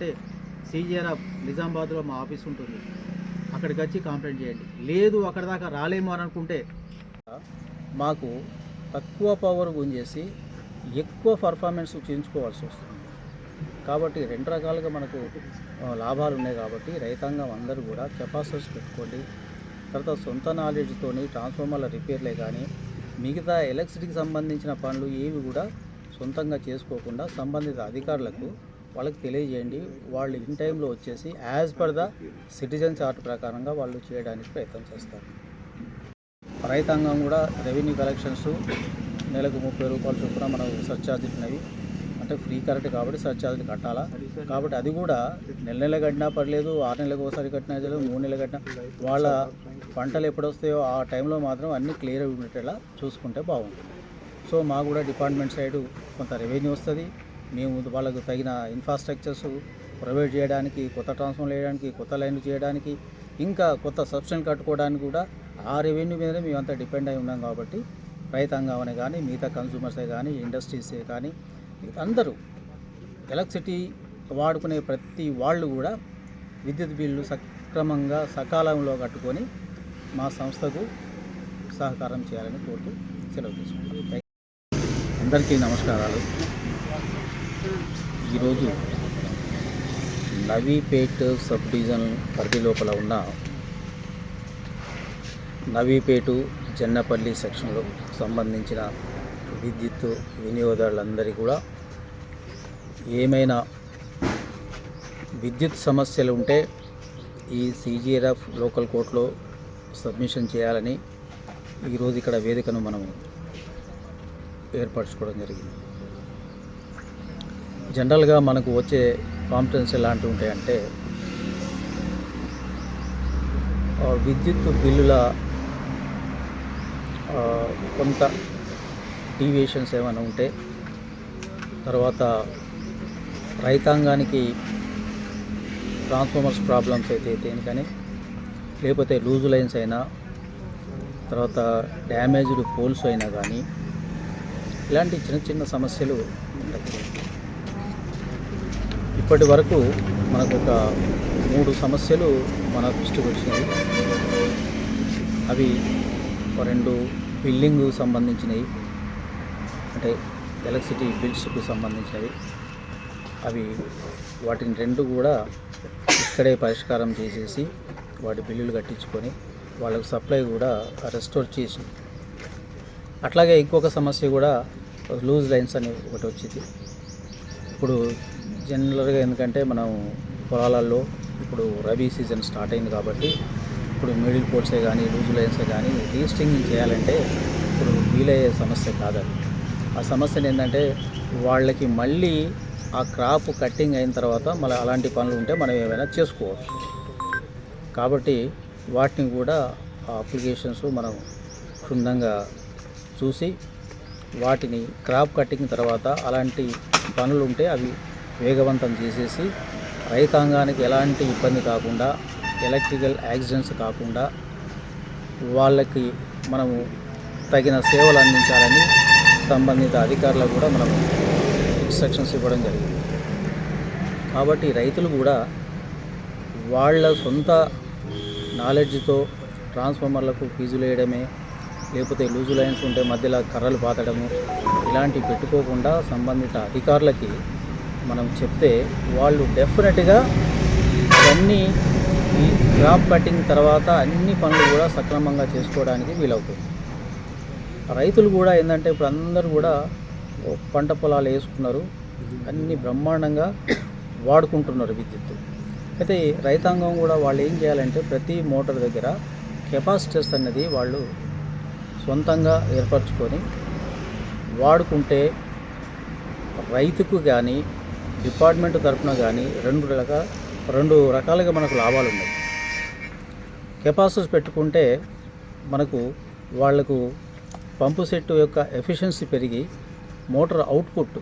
అంటే సీజీఆర్ఎఫ్ నిజామాబాద్లో మా ఆఫీస్ ఉంటుంది. అక్కడికి వచ్చి కంప్లైంట్ చేయండి. లేదు అక్కడ దాకా రాలేమో అని అనుకుంటే మాకు తక్కువ పవర్ గుంజేసి ఎక్కువ పర్ఫార్మెన్స్ చేయించుకోవాల్సి వస్తుంది. కాబట్టి రెండు రకాలుగా మనకు లాభాలు ఉన్నాయి కాబట్టి రైతాంగం అందరూ కూడా కెపాసిటీస్ పెట్టుకోండి. తర్వాత సొంత నాలెడ్జ్తోని ట్రాన్స్ఫార్మర్ల రిపేర్లే కానీ మిగతా ఎలక్ట్రిసిటీకి సంబంధించిన పనులు ఏవి కూడా సొంతంగా చేసుకోకుండా సంబంధిత అధికారులకు వాళ్ళకి తెలియజేయండి. వాళ్ళు ఇన్ టైంలో వచ్చేసి as per the citizens art ప్రకారంగా వాళ్ళు చేయడానికి ప్రయత్నం చేస్తారు. రైతాంగం కూడా రెవెన్యూ కలెక్షన్స్ నెలకు ముప్పై రూపాయల చొప్పున మనం సర్ఛార్జీలు ఉన్నవి అంటే ఫ్రీ కరెంట్ కాబట్టి సర్ఛార్జీలు కట్టాలా? కాబట్టి అది కూడా నెల నెల కట్టినా పర్లేదు ఆరు నెలలకు ఒకసారి కట్టినా పర్లేదు మూడు నెలలు కట్టినా. వాళ్ళ పంటలు ఎప్పుడు వస్తాయో ఆ టైంలో మాత్రం అన్నీ క్లియర్ ఉండేటలా చూసుకుంటే బాగుంటుంది. సో మాకు కూడా డిపార్ట్మెంట్ సైడ్ కొంత రెవెన్యూ వస్తుంది. మేము వాళ్ళకు తగిన ఇన్ఫ్రాస్ట్రక్చర్స్ ప్రొవైడ్ చేయడానికి కొత్త ట్రాన్స్ఫార్మర్ చేయడానికి కొత్త లైన్లు చేయడానికి ఇంకా కొత్త సబ్స్టెన్స్ కట్టుకోవడానికి కూడా ఆ రెవెన్యూ మీదనే మేమంతా డిపెండ్ అయి ఉన్నాం కాబట్టి రైతాంగం కానీ మిగతా కన్సూమర్సే కానీ ఇండస్ట్రీసే కానీ అందరూ ఎలక్ట్రిసిటీ వాడుకునే ప్రతి వాళ్ళు కూడా విద్యుత్ బిల్లు సక్రమంగా సకాలంలో కట్టుకొని మా సంస్థకు సహకారం చేయాలని కోరుతూ సెలవు తీసుకుంటాం అందరికీ నమస్కారాలు. ఈరోజు నవీపేట్ సబ్ డివిజన్ పరిధి లోపల ఉన్న నవీపేటు జన్నపల్లి సెక్షన్లో సంబంధించిన విద్యుత్ వినియోగదారులందరికీ కూడా ఏమైనా విద్యుత్ సమస్యలు ఉంటే ఈ సీజీఆర్ఎఫ్ లోకల్ కోర్టులో సబ్మిషన్ చేయాలని ఈరోజు ఇక్కడ వేదికను మనం ఏర్పరచుకోవడం జరిగింది. జనరల్గా మనకు వచ్చే కాంపిటెన్స్ ఎలాంటివి ఉంటాయంటే విద్యుత్ బిల్లుల కొంత డీవియేషన్స్ ఏమైనా ఉంటే తర్వాత రైతాంగానికి ట్రాన్స్ఫార్మర్స్ ప్రాబ్లమ్స్ అయితే దేనికని లేకపోతే లూజ్ లైన్స్ అయినా తర్వాత డ్యామేజ్డ్ పోల్స్ అయినా కానీ ఇలాంటి చిన్న చిన్న సమస్యలు ఉంటాయి. ఇప్పటి వరకు మనకు ఒక మూడు సమస్యలు మన దృష్టికి వచ్చినాయి. అవి ఒక రెండు బిల్డింగ్ సంబంధించినవి అంటే ఎలక్ట్రిసిటీ బిల్స్కు సంబంధించినవి. అవి వాటిని రెండు కూడా ఇక్కడే పరిష్కారం చేసేసి వాటి బిల్లులు కట్టించుకొని వాళ్ళకు సప్లై కూడా రెస్టోర్ చేసి. అట్లాగే ఇంకొక సమస్య కూడా లూజ్ లైన్స్ అని ఒకటి వచ్చింది. ఇప్పుడు జనరల్గా ఎందుకంటే మనం పొలాలలో ఇప్పుడు రబీ సీజన్ స్టార్ట్ అయింది కాబట్టి ఇప్పుడు మిడిల్ పోర్ట్సే కానీ లూజ్ లైన్సే కానీ రీస్టింగ్ చేయాలంటే ఇప్పుడు వీలయ్యే సమస్య కాదు ఆ సమస్యను ఏంటంటే వాళ్ళకి మళ్ళీ ఆ క్రాప్ కట్టింగ్ అయిన తర్వాత మళ్ళీ అలాంటి పనులు ఉంటే మనం ఏమైనా చేసుకోవచ్చు. కాబట్టి వాటిని కూడా ఆ అప్లికేషన్స్ మనం క్షుణ్ణంగా చూసి వాటిని క్రాప్ కట్టింగ్ తర్వాత అలాంటి పనులు ఉంటే అవి వేగవంతం చేసేసి రైతాంగానికి ఎలాంటి ఇబ్బంది కాకుండా ఎలక్ట్రికల్ యాక్సిడెంట్స్ కాకుండా వాళ్ళకి మనము తగిన సేవలు అందించాలని సంబంధిత అధికారులకు కూడా మనము ఇన్స్ట్రక్షన్స్ ఇవ్వడం జరిగింది. కాబట్టి రైతులు కూడా వాళ్ళ సొంత నాలెడ్జ్తో ట్రాన్స్ఫార్మర్లకు ఫీజులు వేయడమే లేకపోతే లూజు లైన్స్ ఉంటే మధ్యలో కర్రలు పాతడము ఇలాంటివి పెట్టుకోకుండా సంబంధిత అధికారులకి మనం చెప్తే వాళ్ళు డెఫినెట్గా అవన్నీ ఈ క్రాప్ కటింగ్ తర్వాత అన్ని పనులు కూడా సక్రమంగా చేసుకోవడానికి వీలవుతుంది. రైతులు కూడా ఏంటంటే ఇప్పుడు అందరూ కూడా పంట పొలాలు వేసుకున్నారు. అన్ని బ్రహ్మాండంగా వాడుకుంటున్నారు విద్యుత్ అయితే రైతాంగం కూడా వాళ్ళు ఏం చేయాలంటే ప్రతి మోటార్ దగ్గర కెపాసిటర్స్ అనేది వాళ్ళు సొంతంగా ఏర్పరచుకొని వాడుకుంటే రైతుకు కానీ డిపార్ట్మెంట్ తరఫున కానీ రెండు రకాల రెండు రకాలుగా మనకు లాభాలు ఉన్నాయి కెపాసిటీస్ పెట్టుకుంటే మనకు వాళ్ళకు పంపు సెట్ యొక్క ఎఫిషియన్సీ పెరిగి మోటార్ అవుట్పుట్